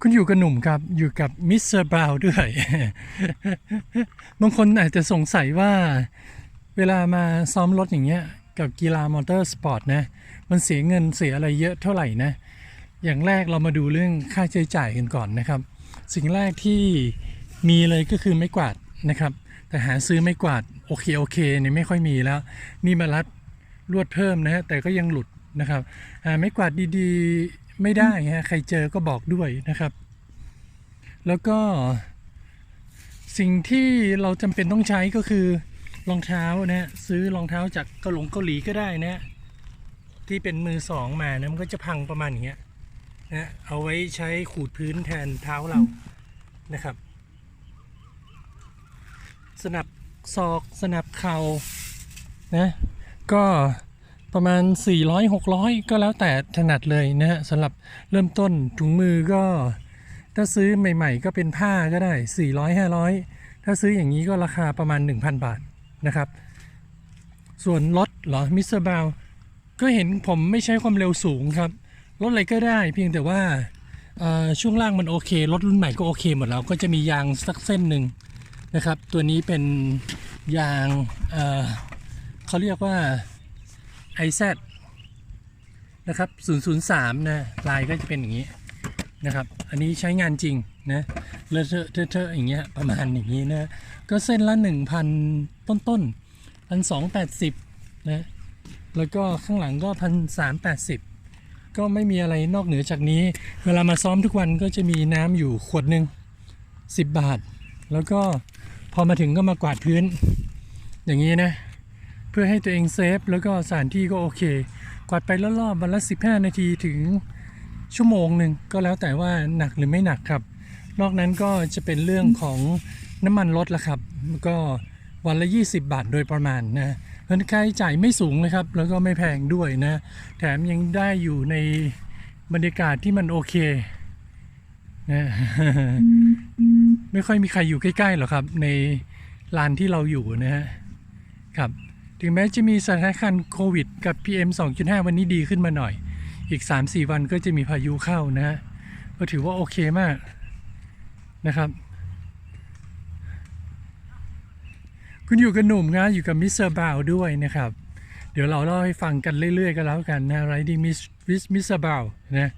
คุณอยู่กับหนุ่มครับ อยู่กับมิสเตอร์บราวน์ด้วย บางคนอาจจะสงสัยว่า เวลามาซ้อมรถอย่างเงี้ย กับกีฬามอเตอร์สปอร์ตนะ มันเสียเงินเสียอะไรเยอะเท่าไหร่นะ อย่างแรกเรามาดูเรื่องค่าใช้จ่ายกันก่อนนะครับ สิ่งแรกที่มีเลยก็คือไม่กวาดนะครับ แต่หาซื้อไม่กวาดโอเคโอเคเนี่ยไม่ค่อยมีแล้ว นี่มารัดลวดเพิ่มนะฮะแต่ก็ยังหลุดนะครับไม่กวาดดีๆ ไม่ได้ฮะใครเจอก็บอกด้วยนะครับ แล้วก็สิ่งที่เราจำเป็นต้องใช้ก็คือรองเท้านะซื้อรองเท้าจากเกาหลงเกาหลีก็ได้นะที่เป็นมือสองมานะมันก็จะพังประมาณอย่างเงี้ยนะเอาไว้ใช้ขูดพื้นแทนเท้าเรานะครับ สนับศอกสนับเข่านะก็ ประมาณ 400 600 ก็แล้วแต่ถนัดเลยนะฮะสำหรับเริ่มต้นถุงมือก็ ถ้าซื้อใหม่ ๆ ก็เป็นผ้าก็ได้ 400 500 ถ้าซื้ออย่างนี้ก็ราคาประมาณ 1,000 บาทนะครับ ส่วนรถเหรอมิสเตอร์บาวก็เห็นผมไม่ใช้ความเร็วสูงครับ รถอะไรก็ได้เพียงแต่ว่าช่วงล่างมันโอเค รถรุ่นใหม่ก็โอเคหมดแล้ว ก็จะมียางสักเส้นหนึ่งนะครับ ตัวนี้เป็นยางเอ่อเขาเรียกว่า IZ นะครับ 003 นะลายก็จะเป็นอย่างนี้นะครับ อันนี้ใช้งานจริงนะเลอะเทอะเทอะอย่างเงี้ยประมาณอย่างนี้นะก็เส้นละ 1,000 ต้นต้นพันสองแปดสิบนะแล้วก็ข้างหลังก็พันสามแปดสิบก็ไม่มีอะไรนอกเหนือจากนี้ เวลามาซ้อมทุกวันก็จะมีน้ำอยู่ขวดหนึ่ง10 บาท แล้วก็พอมาถึงก็มากวาดพื้น อย่างนี้นะ พื่อให้ตัวเองเซฟแล้วก็สถานที่ก็โอเค กวาดไปรอบๆวันละ 15 นาทีถึงชั่วโมงหนึ่งก็แล้วแต่ว่าหนักหรือไม่หนักครับ นอกนั้นก็จะเป็นเรื่องของน้ำมันรถละครับ ก็วันละ 20 บาทโดยประมาณนะเพราะฉะนั้นค่าใช้จ่ายไม่สูงนะครับ แล้วก็ไม่แพงด้วยนะ แถมยังได้อยู่ในบรรยากาศที่มันโอเคนะไม่ค่อยมีใครอยู่ใกล้ๆหรอกครับ ในลานที่เราอยู่นะฮะครับ ถึงแม้จะมีสถานการณ์โควิดกับ PM 2.5 วันนี้ดีขึ้นมาหน่อย อีก 3-4 วันก็จะมีพายุเข้านะฮะก็ถือว่าโอเคมากนะครับ คุณอยู่กับหนุ่มนะอยู่กับมิสเตอร์บาวด้วยนะครับ เดี๋ยวเราเล่าให้ฟังกันเรื่อยๆกันแล้วกันนะ Riding Miss with Mr. Brown นะ